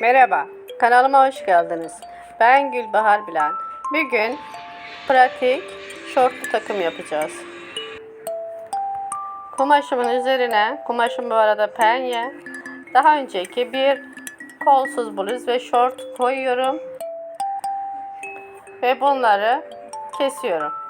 Merhaba, kanalıma hoş geldiniz. Ben Gülbahar Bilen. Bugün pratik şortlu takım yapacağız. Kumaşımın üzerine, kumaşım bu arada penye. Daha önceki bir kolsuz bluz ve şort koyuyorum. Ve bunları kesiyorum.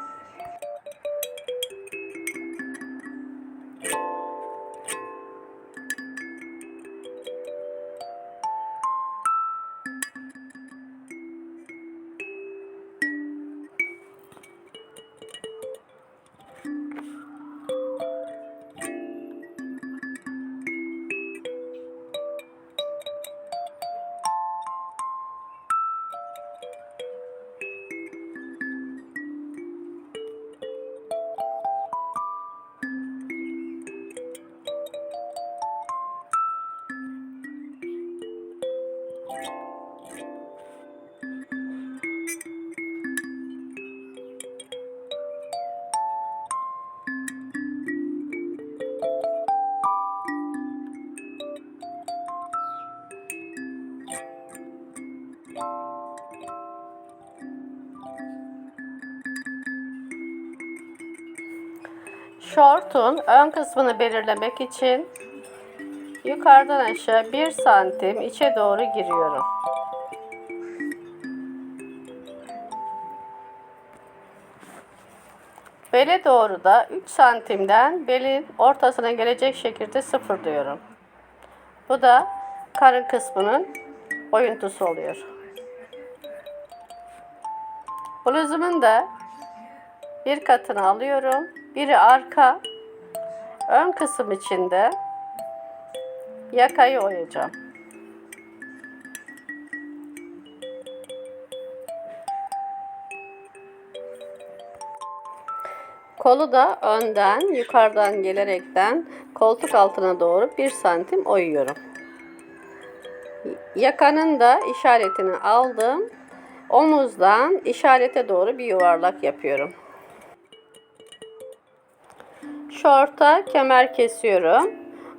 Şortun ön kısmını belirlemek için yukarıdan aşağı 1 santim içe doğru giriyorum. Bele doğru da 3 santimden belin ortasına gelecek şekilde sıfırlıyorum. Bu da karın kısmının oyuntusu oluyor. Bluzumun da bir katını alıyorum. Biri arka. Ön kısım içinde yakayı oyacağım. Kolu da önden yukarıdan gelerekten koltuk altına doğru 1 santim oyuyorum. Yakanın da işaretini aldım. Omuzdan işarete doğru bir yuvarlak yapıyorum. Şorta kemer kesiyorum.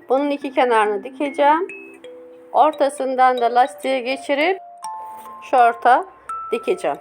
Bunun iki kenarını dikeceğim. Ortasından da lastiğe geçirip şorta dikeceğim.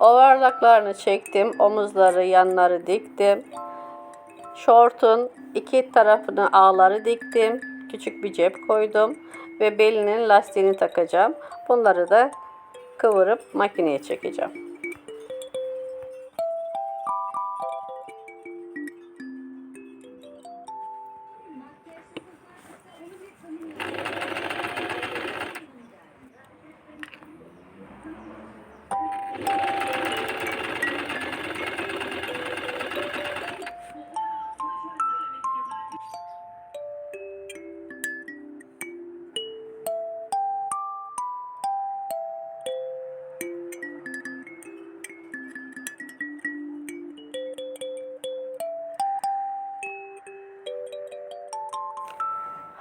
Overlocklarını çektim. Omuzları, yanları diktim. Şortun iki tarafını ağları diktim. Küçük bir cep koydum. Ve belinin lastiğini takacağım. Bunları da kıvırıp makineye çekeceğim.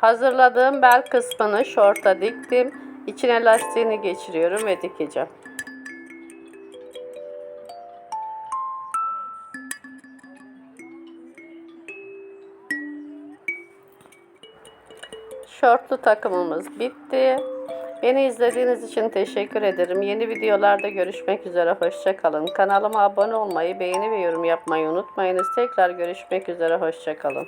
Hazırladığım bel kısmını şorta diktim. İçine lastiğini geçiriyorum ve dikeceğim. Şortlu takımımız bitti. Beni izlediğiniz için teşekkür ederim. Yeni videolarda görüşmek üzere. Hoşçakalın. Kanalıma abone olmayı, beğeni ve yorum yapmayı unutmayınız. Tekrar görüşmek üzere. Hoşçakalın.